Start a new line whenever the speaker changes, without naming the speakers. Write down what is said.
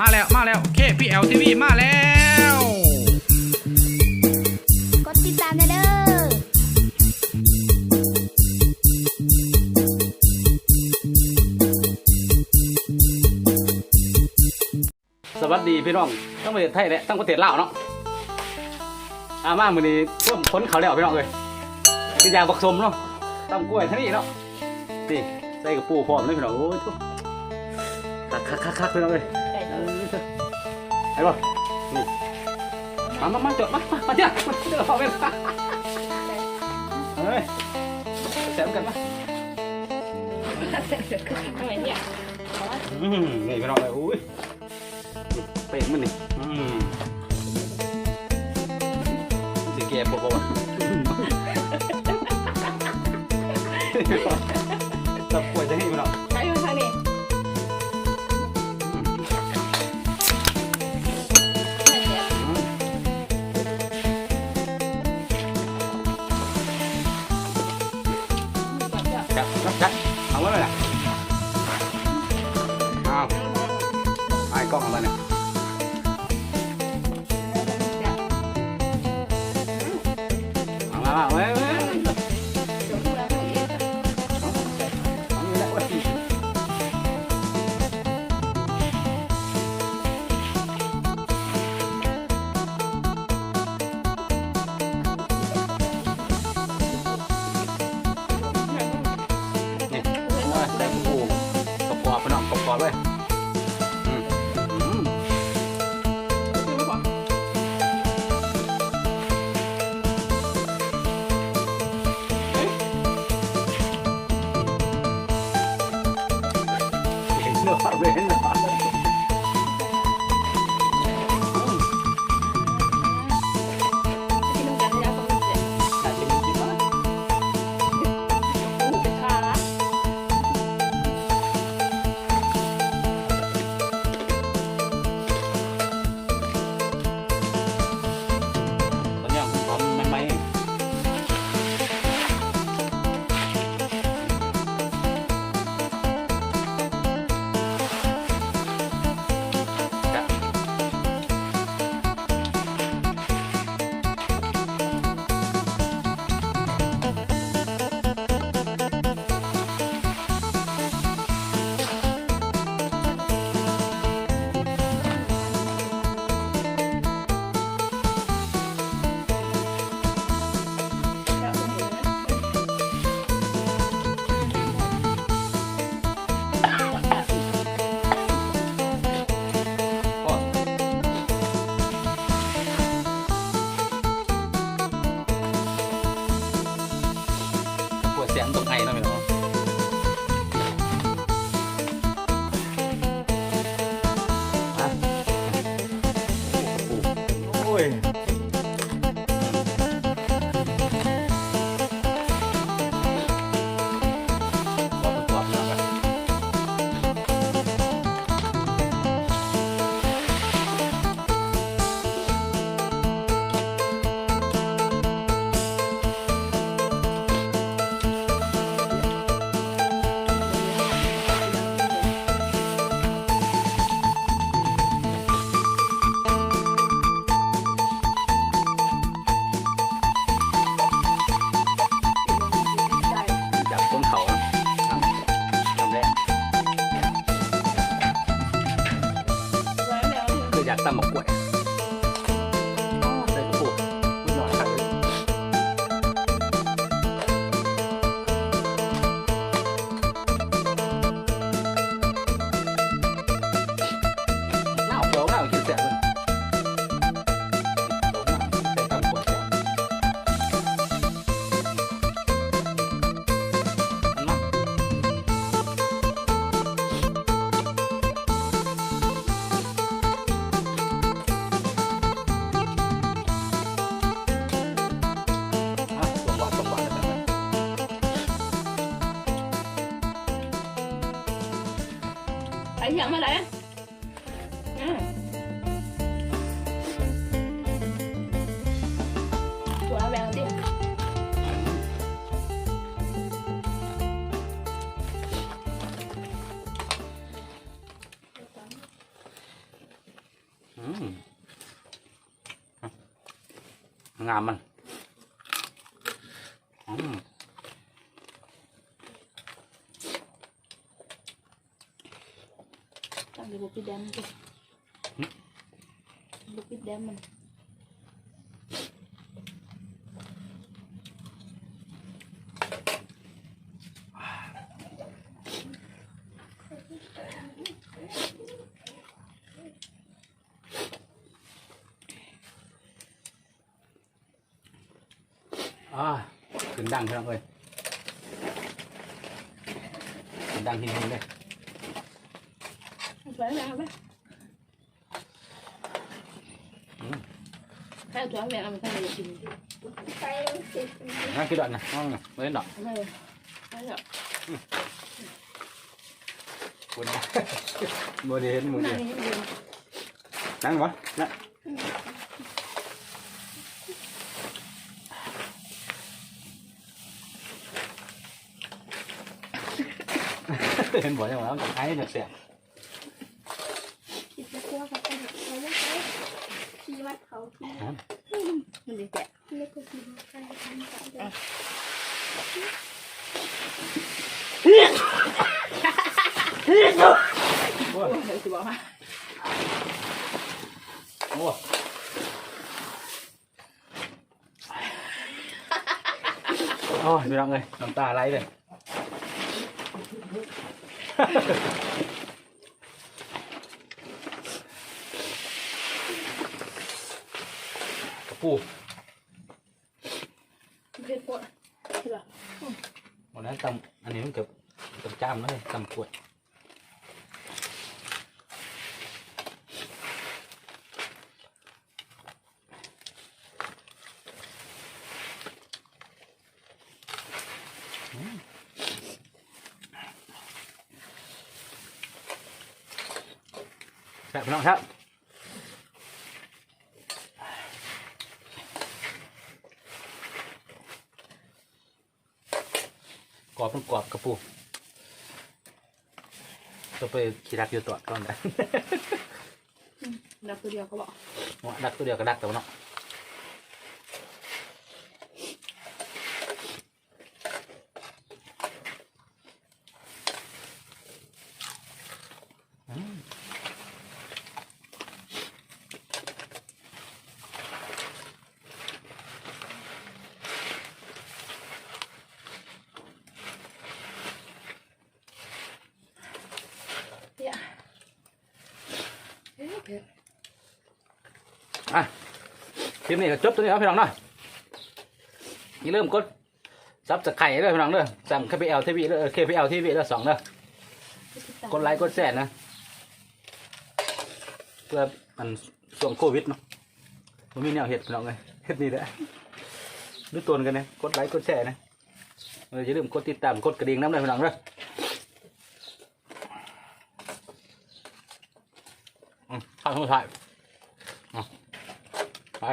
มาแล้วมาแล้วเคพีเอลทีวีมาแล้ว
กดติดตามนะเด้อ
สวัสดีพี่น้องทั้งประเทศไทยและทั้งประเทศลาวเนาะอามามือนี้ท่มพ้นเขาแล้วพี่น้องเอ้ยคือยาบักสมเนาะตำกล้วยทั้งนี้เนาะนี่ใส่กับปูพร้อมเลยพี่น้องโอ้ยทุกคักคักคักพี่น้องเอ้ย เออไอ้บ่นี่มามามาจดมามามาเจ้ามาเจ้าพอเป็นเฮ้ยแซมกันมาอืมนี่พี่น้องเอ้ยอุ้ยเป็ดมันนี่อืมสิแกบอกว่าตับ 来，跑过来来家这么贵。lại giờ mới lại à. quả bèo đi ngàm mình Ừ. lupidem kìa. Ừ. Lupidem mình à trứng đăng các ơi trứng đằng hình hình đây xoáy mẹ đấy. Hai làm sao này cái đoạn này ngon này mới đỏ buồn ừ. mua đi hết mua đi. Nắng quá nắng em bỏ trong đó còn thấy được xẹp. không mình đi chạy Ủa. Ủa. Thôi, bị động này, làm tà lấy này. ล็กกว่าขี่วั
ดกันทำกัน
เล
ย
โอ้ย
โอ้ยสิบอกว่า
โอ้ยโอ้ยพี่น้องเลยน้ำตาไหลเลยกระปู
เผ็ดปวดใช่ป่ะ
วันนั้นตำอันนี้มันเกือบตำจ้ามเลยตำกล้วยแซ่บพี่น้องครับ กรอบมันกรอบกระปูจะไปขี่รักอยู่ตัวก่อนนะ
นับตัวเดียวเขาบอก
ว่าดักตัวเดียวก็ดักแต่ว่าเนาะ อะคลิปนี้ก็จบตัวนี้ครับพี่น้องเนาะอย่าลืมกดซับสไครต์ด้วยพี่น้องเด้อสั่ง KPL TV เด้อ KPL TV เด้อสองเด้อกดไลค์กดแชร์นะ เพื่อมันช่วงโควิดเนาะมันมีแนวเห็ดพี่น้องเลยเห็ดนี่แหละดูตัวกันนะกดไลค์กดแชร์นะเอออย่าลืมกดติดตามกดกระดิ่งน้ำเลยพี่น้องเด้ออืม ข้าวทั้งหมดถ่ายอะไป